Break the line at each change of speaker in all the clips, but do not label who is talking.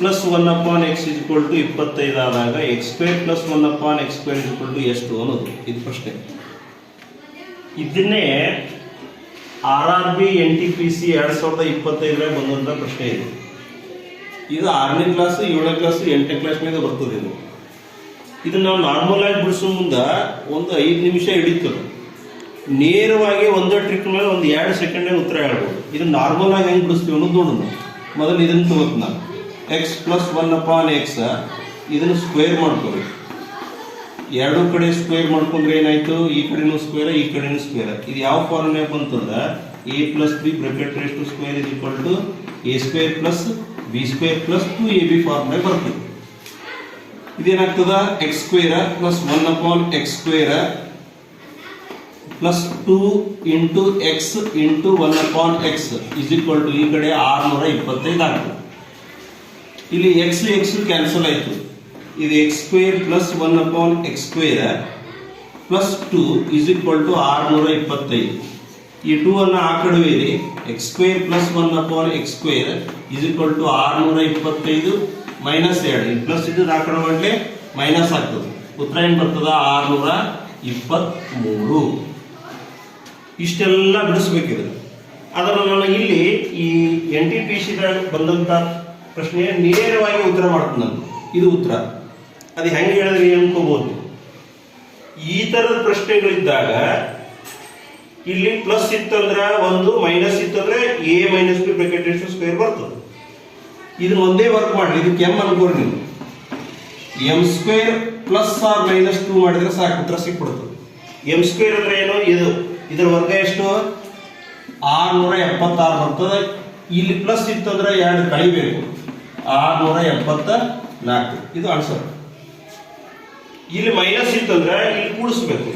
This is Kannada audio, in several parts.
Plus one upon x is equal to ಇಪ್ಪತ್ತೈದು ಆದಾಗ x square plus one upon x square is equal to ಎಷ್ಟು ಅನ್ನೋದು. ಇದು ಪ್ರಶ್ನೆ. ಇದನ್ನೇ R R B N T P C ಎರಡು ಸಾವಿರದ ಇಪ್ಪತ್ತೈದರಾಗ ಬಂದಂಥ ಪ್ರಶ್ನೆ ಇದು. ಇದು ಆರನೇ ಕ್ಲಾಸ್ ಏಳನೇ ಕ್ಲಾಸ್ ಎಂಟನೇ ಕ್ಲಾಸ್ನಾಗ ಬರ್ತದೆ ಇದು. ಇದನ್ನ ನಾವು ನಾರ್ಮಲ್ ಆಗಿ ಬಿಡಿಸೋ ಮುಂದೆ ಒಂದು ಐದು ನಿಮಿಷ ಹಿಡಿತದೆ ನೇರವಾಗಿ ಒಂದೇ ಟ್ರಿಕ್ ಮೇಲೆ ಒಂದು ಎರಡು ಸೆಕೆಂಡ್ ಉತ್ತರ ಹೇಳ್ಬೋದು. ಇದನ್ನ ನಾರ್ಮಲ್ ಆಗಿ ಹೆಂಗೆ ಬಿಡಿಸ್ತೀವಿ ಅನ್ನೋದು ನೋಡೋಣ. ಮೊದಲು ಇದನ್ನ ತಗೋತ ನಾನು x plus one upon x ಇದನ್ನು ಸ್ಕ್ವೇರ್ ಮಾಡ್ಕೋಬೇಕು. ಎರಡು ಕಡೆ ಸ್ಕ್ವೇರ್ ಮಾಡ್ಕೊಂಡ್ರೆ ಏನಾಯ್ತು? ಈ ಕಡೆನೂ ಸ್ಕ್ವೇರ್ ಈ ಕಡೆನೂ ಸ್ಕ್ವೇರ್ ಇದು ಯಾವ ಫಾರ್ಮುಲೆ ಬಂತಂದ್ರೆ a plus b bracket raise to square is equal to a square plus b square plus two a b formula ಬರ್ತದೆ ಇದೇನಾಗ್ತದ? X square plus one upon x square plus two into x into one upon x is equal to ಈ ಕಡೆ ಆರ್ನೂರ ಇಪ್ಪತ್ತೈದು ಆಗ್ತದೆ. ಇಲ್ಲಿ ಎಕ್ಸ್ ಎಕ್ಸ್ ಕ್ಯಾನ್ಸಲ್ ಆಯ್ತು. ಇದು x square plus one upon x square plus two is equal to ಆರ್ನೂರ ಇಪ್ಪತ್ತೈದು. ಈ ಟೂ ಅನ್ನು ಆ ಕಡೆ x square plus one upon x square is equal to ಆರುನೂರ ಇಪ್ಪತ್ತೈದು ಮೈನಸ್ ಎರಡು. ಪ್ಲಸ್ ಇದು ಆ ಕಡೆ ಮೈನಸ್ ಆಗ್ತದೆ. ಉತ್ತರ ಏನು ಬರ್ತದ? ಆರ್ನೂರ ಇಪ್ಪತ್ತ್ಮೂರು ಇಷ್ಟೆಲ್ಲ ಬಿಡಿಸ್ಬೇಕಿದೆ. ಅದನ್ನು ನಾನು ಇಲ್ಲಿ ಈ ಎನ್ ಟಿ ಪಿ ಸಿದಾಗ ಬಂದಂಥ ಪ್ರಶ್ನೆ ನೇರವಾಗಿ ಉತ್ತರ ಮಾಡ್ತೀನಿ ನಾನು ಇದು ಉತ್ತರ. ಅದು ಹೆಂಗೆ ಹೇಳಿದ್ರೆ ಅನ್ಕೋಬಹುದು ಈ ಥರದ ಪ್ರಶ್ನೆಗಳಿದ್ದಾಗ ಇಲ್ಲಿ ಪ್ಲಸ್ ಇತ್ತಂದ್ರೆ ಒಂದು ಮೈನಸ್ ಇತ್ತಂದ್ರೆ ಎ ಮೈನಸ್ ಬಿ ಬ್ರಾಕೆಟ್ ಎಷ್ಟು ಸ್ಕ್ವೇರ್ ಬರ್ತದೆ. ಇದನ್ನ ಒಂದೇ ವರ್ಕ್ ಮಾಡಿ ಇದಕ್ಕೆ ಎಂ ಅನ್ಕೋರಿ ನೀವು. M square plus r minus two ಮಾಡಿದ್ರೆ ಸಾಕು, ಉತ್ತರ ಸಿಕ್ಬಿಡ್ತದೆ ಎಂ ಸ್ಕ್ವೇರ್ ಅಂದ್ರೆ ಏನು? ಇದು. ಇದರ ವರ್ಗ ಎಷ್ಟು? ಆರ್ನೂರ ಎಪ್ಪತ್ತಾರು ಬರ್ತದೆ. ಇಲ್ಲಿ ಪ್ಲಸ್ ಇತ್ತಂದ್ರೆ ಎರಡು ಕಳಿಬೇಕು. ಆರ್ನೂರ ಎಪ್ಪತ್ತ ನಾಲ್ಕು ಇದು ಆನ್ಸರ್ ಇಲ್ಲಿ ಮೈನಸ್ ಇತ್ತಂದ್ರೆ ಇಲ್ಲಿ ಕೂಡಿಸ್ಬೇಕು.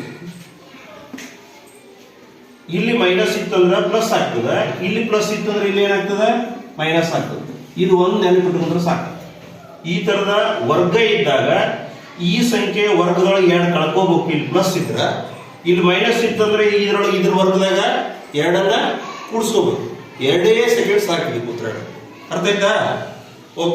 ಇಲ್ಲಿ ಮೈನಸ್ ಇತ್ತಂದ್ರೆ ಪ್ಲಸ್ ಆಗ್ತದೆ. ಇಲ್ಲಿ ಪ್ಲಸ್ ಇತ್ತಂದ್ರೆ ಇಲ್ಲಿ ಏನಾಗ್ತದೆ? ಮೈನಸ್ ಆಗ್ತದೆ. ಇದು ಒಂದು ನೆನಪಿಟ್ಟುಕೊಂಡ್ರೆ ಸಾಕು. ಈ ತರದ ವರ್ಗ ಇದ್ದಾಗ ಈ ಸಂಖ್ಯೆ ವರ್ಗದೊಳಗೆ ಎರಡು ಕಳ್ಕೋಬೇಕು. ಇಲ್ಲಿ ಪ್ಲಸ್ ಇದ್ರೆ. ಇಲ್ಲಿ ಮೈನಸ್ ಇತ್ತಂದ್ರೆ ಇದ್ರೊಳಗೆ ಇದ್ರ ವರ್ಗದಾಗ ಎರಡನ್ನ ಕೂಡಿಸ್ಕೋಬೇಕು. ಎರಡೇ ಸೆಕೆಂಡ್ ಸಾಕಿದೆ ಉತ್ತರ ಅರ್ಥ ಆಯ್ತಾ? okay